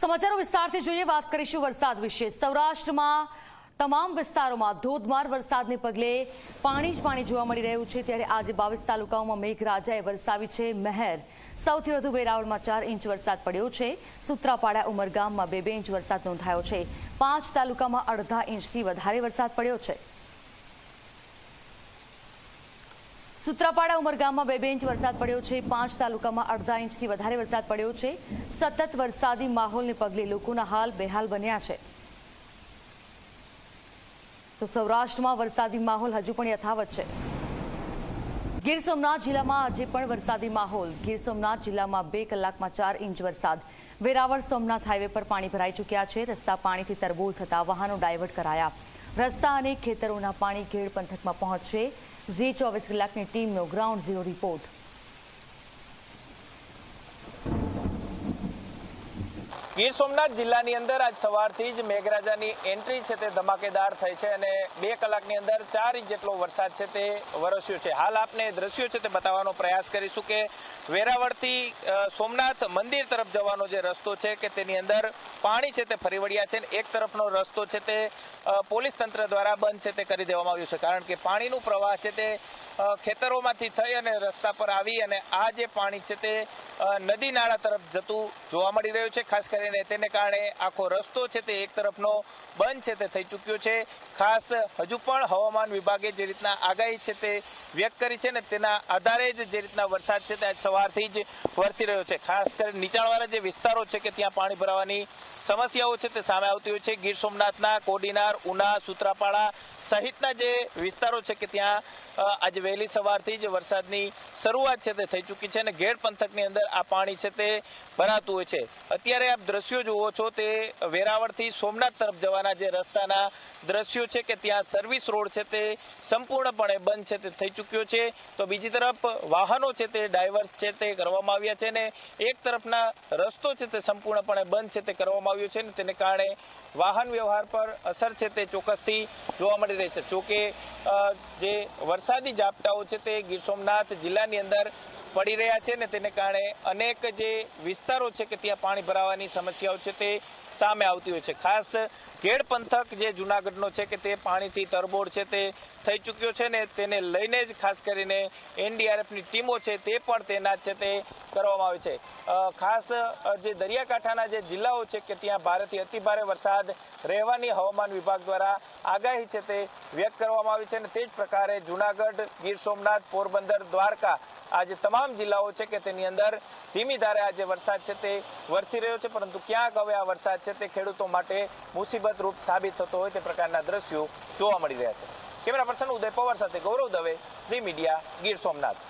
સમાચારો વિસ્તારથી જોઈએ, વાત કરીશું વરસાદ વિશે. સૌરાષ્ટ્રમાં તમામ વિસ્તારોમાં ધોધમાર વરસાદને પગલે પાણી જ પાણી જોવા મળી રહ્યું છે. ત્યારે આજે બાવીસ તાલુકાઓમાં મેઘરાજાએ વરસાવી છે મહેર. સૌથી વધુ વેરાવળમાં ચાર ઇંચ વરસાદ પડ્યો છે. સુત્રાપાડા, ઉમરગામમાં બે બે ઇંચ વરસાદ નોંધાયો છે. પાંચ તાલુકામાં અડધા ઇંચથી વધારે વરસાદ પડ્યો છે. સુત્રાપાડા ઉમરગામમાં બે બે ઇંચ વરસાદ પડ્યો છે. પાંચ તાલુકામાં અડધા ઇંચથી વધારે વરસાદ પડ્યો છે. સતત વરસાદી માહોલને પગલે લોકોના હાલ બેહાલ બન્યા છે. તો સૌરાષ્ટ્રમાં વરસાદી માહોલ હજુ પણ યથાવત છે. ગીર સોમનાથ જિલ્લામાં આજે પણ વરસાદી માહોલ. ગીર સોમનાથ જિલ્લામાં બે કલાકમાં ચાર ઇંચ વરસાદ. વેરાવળ સોમનાથ હાઈવે પર પાણી ભરાઈ ચૂક્યા છે. રસ્તા પાણીથી તરબોળ થતા વાહનો ડાયવર્ટ કરાયા. રસ્તા અને ખેતરોના પાણી ખેડ પંથકમાં પહોંચશે. ઝી ચોવીસ કલાકની ટીમનો ground zero report. Gir Somnath જિલ્લાની અંદર આજ સવારથી જ મેઘરાજાની એન્ટ્રી છે તે ધમાકેદાર થઈ છે અને બે કલાકની અંદર ચાર ઇંચ જેટલો વરસાદ છે તે વરસ્યો છે. હાલ આપને દ્રશ્યો છે તે બતાવવાનો પ્રયાસ કરીશું કે વેરાવળથી સોમનાથ મંદિર તરફ જવાનો જે રસ્તો છે કે તેની અંદર પાણી છે તે ફરી વળ્યા છે એક તરફનો રસ્તો છે તે પોલીસ તંત્ર દ્વારા બંધ છે તે કરી દેવામાં આવ્યું છે. કારણ કે પાણીનું પ્રવાહ છે તે ખેતરોમાંથી થઈ અને રસ્તા પર આવી અને આ જે પાણી છે તે નદી નાળા તરફ જતું જોવા મળી રહ્યું છે. ખાસ કરીને તેને કારણે આખો રસ્તો છે તે એક તરફનો બંધ છે તે થઈ ચૂક્યો છે. ખાસ હજુ પણ હવામાન વિભાગે જે રીતના આગાહી છે તે વ્યક્ત કરી છે ને તેના આધારે જ જે રીતના વરસાદ છે તે આજ સવારથી જ વરસી રહ્યો છે. ખાસ કરીને નીચાણવાળા જે વિસ્તારો છે કે ત્યાં પાણી ભરાવાની સમસ્યાઓ છે તે સામે આવતી હોય છે. ગીર સોમનાથના, કોડીનાર, ઉના, સુત્રાપાડા સહિતના જે વિસ્તારો છે કે ત્યાં આજે વહેલી સવારથી જ વરસાદની શરૂઆત છે તે થઈ ચૂકી છે અને ઘેડ પંથકની અંદર આ પાણી છે તે ભરાતું હોય છે. અત્યારે આપ દ્રશ્યો જુઓ છો તે વેરાવળથી સોમનાથ તરફ જવાના જે રસ્તાના દ્રશ્યો છે કે ત્યાં સર્વિસ રોડ છે તે સંપૂર્ણપણે બંધ છે તે થઈ ચૂક્યો છે. તો બીજી તરફ વાહનો છે તે ડાયવર્સ છે તે કરવામાં આવ્યા છે ને એક તરફના રસ્તો છે તે સંપૂર્ણપણે બંધ છે તે કરવામાં આવ્યો છે ને તેને કારણે વાહન વ્યવહાર પર અસર છે તે ચોક્કસથી જોવા મળી રહી છે. જોકે જે વરસાદી ઝાપટાઓ છે તે ગીર સોમનાથ જિલ્લાની અંદર પડી રહ્યા છે ને તેને કારણે અનેક જે વિસ્તારો છે કે ત્યાં પાણી ભરાવાની સમસ્યાઓ છે તે સામે આવતી હોય છે. ખાસ ઘેડ પંથક જે જુનાગઢનો છે કે તે પાણીથી તરબોળ છે તે થઈ ચૂક્યો છે ને તેને લઈને જ ખાસ કરીને એનડીઆરએફની ટીમો છે તે પણ તૈનાત છે તે કરવામાં આવે છે. ખાસ જે દરિયાકાંઠાના જે જિલ્લાઓ છે કે ત્યાં ભારેથી અતિભારે વરસાદ રહેવાની હવામાન વિભાગ દ્વારા આગાહી છે તે વ્યક્ત કરવામાં આવી છે અને તે જ પ્રકારે જુનાગઢ, ગીર સોમનાથ, પોરબંદર, દ્વારકા આજે જે તમામ જિલ્લાઓ છે કે તેની અંદર ધીમી ધારે આજે વરસાદ છે તે વરસી રહ્યો છે, પરંતુ ક્યાંક હવે આ વરસાદ છે તે ખેડૂતો માટે મુસીબત રૂપ સાબિત થતો હોય તે પ્રકારના દ્રશ્યો જોવા મળી રહ્યા છે. કેમેરા પર્સન ઉદય પવાર સાથે ગૌરવ દવે, ઝી મીડિયા, ગીર સોમનાથ.